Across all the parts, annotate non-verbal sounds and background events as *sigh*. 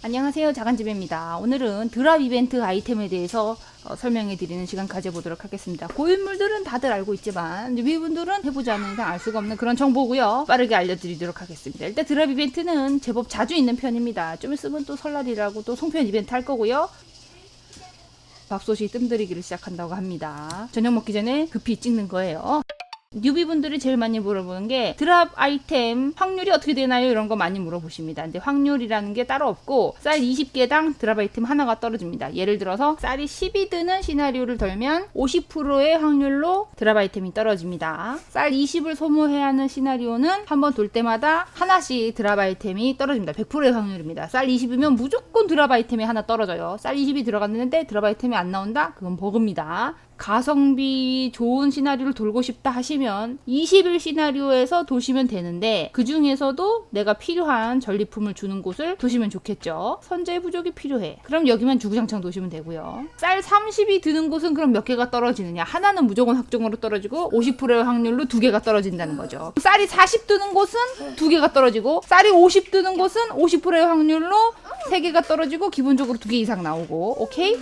안녕하세요 자간집입니다. 오늘은 드랍 이벤트 아이템에 대해서 어, 설명해 드리는 시간 가져보도록 하겠습니다. 고인물들은 다들 알고 있지만 뉴비분들은 해보지 않는 이상 알 수가 없는 그런 정보고요. 빠르게 알려드리도록 하겠습니다. 일단 드랍 이벤트는 제법 자주 있는 편입니다. 좀 있으면 또 설날이라고 또 송편 이벤트 할 거고요. 밥솥이 뜸들이기를 시작한다고 합니다. 저녁 먹기 전에 급히 찍는 거예요. 뉴비분들이 제일 많이 물어보는 게 드랍 아이템 확률이 어떻게 되나요? 이런 거 많이 물어보십니다. 근데 확률이라는 게 따로 없고 쌀 20개당 드랍 아이템 하나가 떨어집니다. 예를 들어서 쌀이 10이 드는 시나리오를 돌면 50%의 확률로 드랍 아이템이 떨어집니다. 쌀 20을 소모해야 하는 시나리오는 한 번 돌 때마다 하나씩 드랍 아이템이 떨어집니다. 100%의 확률입니다. 쌀 20이면 무조건 드랍 아이템이 하나 떨어져요. 쌀 20이 들어갔는데 드랍 아이템이 안 나온다? 그건 버그입니다. 가성비 좋은 시나리오를 돌고 싶다 하시면 20일 시나리오에서 도시면 되는데 그 중에서도 내가 필요한 전리품을 주는 곳을 도시면 좋겠죠. 선제 부족이 필요해. 그럼 여기만 주구장창 도시면 되고요. 쌀 30이 드는 곳은 그럼 몇 개가 떨어지느냐? 하나는 무조건 확정으로 떨어지고 50%의 확률로 두 개가 떨어진다는 거죠. 쌀이 40 드는 곳은 두 개가 떨어지고 쌀이 50 드는 곳은 50%의 확률로 세 개가 떨어지고 기본적으로 두 개 이상 나오고 오케이?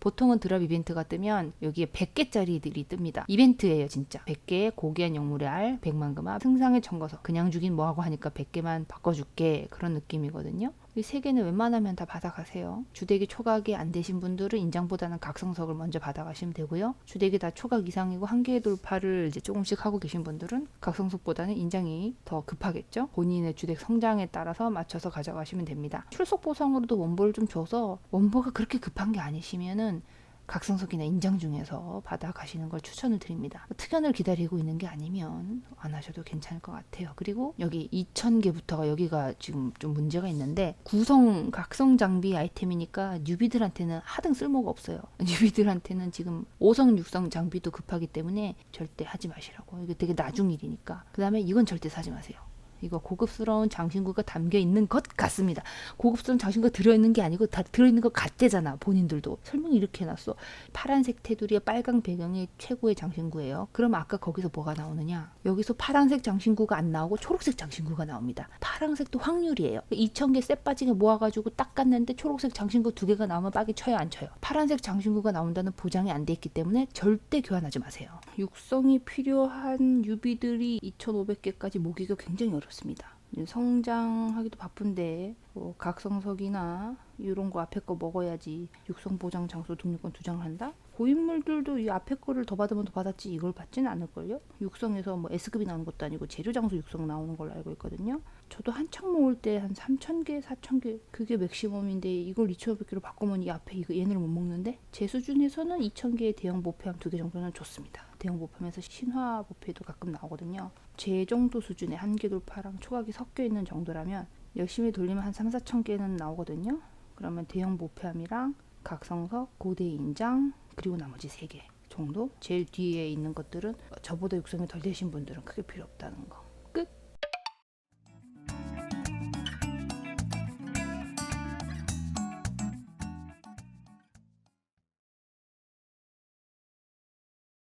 보통은 드랍 이벤트가 뜨면 여기에 100개짜리들이 뜹니다. 이벤트예요, 진짜. 100개 고귀한 영물의 알, 100만 금압, 승상의 청거석. 그냥 주긴 뭐하고 하니까 100개만 바꿔줄게. 그런 느낌이거든요. 이 세 개는 웬만하면 다 받아가세요. 주대기 초각이 안 되신 분들은 인장보다는 각성석을 먼저 받아가시면 되고요. 주대기 다 초각 이상이고 한 개의 돌파를 이제 조금씩 하고 계신 분들은 각성석보다는 인장이 더 급하겠죠. 본인의 주덱 성장에 따라서 맞춰서 가져가시면 됩니다. 출석 보상으로도 원보를 좀 줘서 원보가 그렇게 급한 게 아니시면은 각성석이나 인장 중에서 받아 가시는 걸 추천을 드립니다. 특연을 기다리고 있는 게 아니면 안 하셔도 괜찮을 것 같아요. 그리고 여기 2000개부터가 여기가 지금 좀 문제가 있는데 구성 각성 장비 아이템이니까 뉴비들한테는 하등 쓸모가 없어요. *laughs* 뉴비들한테는 지금 5성 6성 장비도 급하기 때문에 절대 하지 마시라고. 이게 되게 나중 일이니까. 그 다음에 이건 절대 사지 마세요. 이거 고급스러운 장신구가 담겨 있는 것 같습니다. 고급스러운 장신구가 들어있는 게 아니고 다 들어있는 것 같대잖아 본인들도. 설명 이렇게 해놨어. 파란색 테두리에 빨강 배경이 최고의 장신구예요. 그럼 아까 거기서 뭐가 나오느냐? 여기서 파란색 장신구가 안 나오고 초록색 장신구가 나옵니다. 파란색도 확률이에요. 2,000개 쎄 빠지게 모아가지고 딱 깠는데 초록색 장신구 두 개가 나오면 빡이 쳐요 안 쳐요? 파란색 장신구가 나온다는 보장이 안 돼 있기 때문에 절대 교환하지 마세요 육성이 필요한 유비들이 2,500개까지 모기가 굉장히 어렵습니다. 성장하기도 바쁜데 뭐 각성석이나 이런 거 앞에 거 먹어야지 육성 보장 장소 등록권 두 장을 한다? 고인물들도 이 앞에 거를 더 받으면 더 받았지 이걸 받지는 않을걸요? 육성에서 뭐 S급이 나오는 것도 아니고 재료 장소 육성 나오는 걸로 알고 있거든요. 저도 한창 모을 때 한 3,000개, 4,000개 그게 맥시멈인데 이걸 2,500개로 바꾸면 이 앞에 이거 얘네를 못 먹는데 제 수준에서는 2,000개의 대형 보패함 두 개 정도는 좋습니다. 대형 보패함에서 신화 보패도 가끔 나오거든요. 제 정도 수준의 한계 돌파랑 초각이 섞여 있는 정도라면 열심히 돌리면 한 3, 4천 개는 나오거든요. 그러면 대형 보패함이랑 각성석, 고대 인장 그리고 나머지 3개 정도 제일 뒤에 있는 것들은 저보다 육성이 덜 되신 분들은 크게 필요 없다는 거